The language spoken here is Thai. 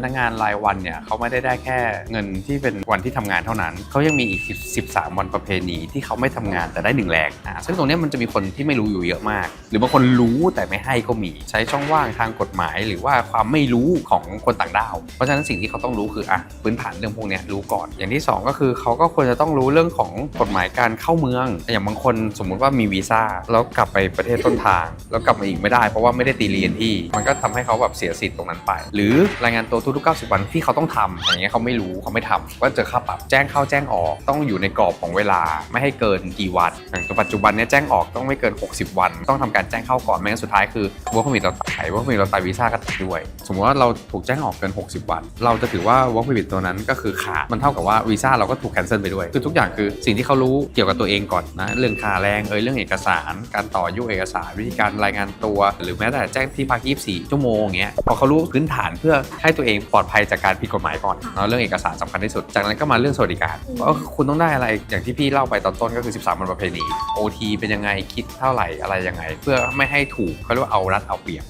พนักงานรายวันเนี่ยเขาไม่ได้ได้แค่เงินที่เป็นวันที่ทำงานเท่านั้น เขายังมีอีก 13 วันประเพณีที่เขาไม่ทำงานแต่ได้หนึ่งแรงอะซึ่งตรงนี้มันจะมีคนที่ไม่รู้อยู่เยอะมาก หรือบางคนรู้แต่ไม่ให้ก็มีใช้ช่องว่างทางกฎหมาย หรือว่าความไม่รู้ของคนต่างด้าว เพราะฉะนั้นสิ่งที่เขาต้องรู้คืออะพื้นฐานเรื่องพวกนี้รู้ก่อน อย่างที่สองก็คือเขาก็ควรจะต้องรู้เรื่องของกฎหมายการเข้าเมือง อย่างบางคนสมมุติว่ามีวีซ่าแล้วกลับไปประเทศต้นทาง แล้วกลับมาอีกไม่ได้ เพราะว่าไม่ได้ตีเรียนที่ มันก็ทำให้เขาแบบเสียสิทธิ์ตรงนั้นไป หรือรายงานตัวทุกๆ90 วันที่เขาต้องทำอย่างเงี้ยเขาไม่รู้เขาไม่ทำก็เจอค่าปรับแจ้งเข้าแจ้งออก ต้องอยู่ในกรอบของเวลาไม่ให้เกินกี่วันอย่างปัจจุบันเนี้ยแจ้งออกต้องไม่เกิน 60 วัน ต้องทำการแจ้งเข้าก่อนไม่งั้นสุดท้ายคือ work permit เราตาย work permit เราตายวีซ่าก็ตายด้วย สมมติว่าเราถูกแจ้งออกเกิน 60 วัน เราจะถือว่า work permit ตัวนั้นก็คือขาดมันเท่ากับว่าวีซ่าเราก็ถูก cancel ไปด้วยคือทุกอย่างคือสิ่งที่เขารู้เกี่ยวกับตัวเองก่อนนะเรื่องค่าแรงเอยเรื่องเอกสาร การต่อยุเอกสารวิธีการรายงานตัว หรือแม้แต่แจ้งที่พัก 24 ชั่วโมงอย่างเงี้ยพอเขารู้พื้นฐานเพื่อให้ตัวเองปลอดภัยจากการผิดกฎหมายก่อนเนาะเรื่องเอกสารสำคัญที่สุด จากนั้นก็มาเรื่องสวัสดิการว่าคุณต้องได้อะไรอย่างที่พี่เล่าไปตอนต้นก็คือ 13วันประเพณี OT เป็นยังไงคิดเท่าไหร่อะไรยังไง เพื่อไม่ให้ถูกเขาเรียกว่าเอารัดเอาเปรียบ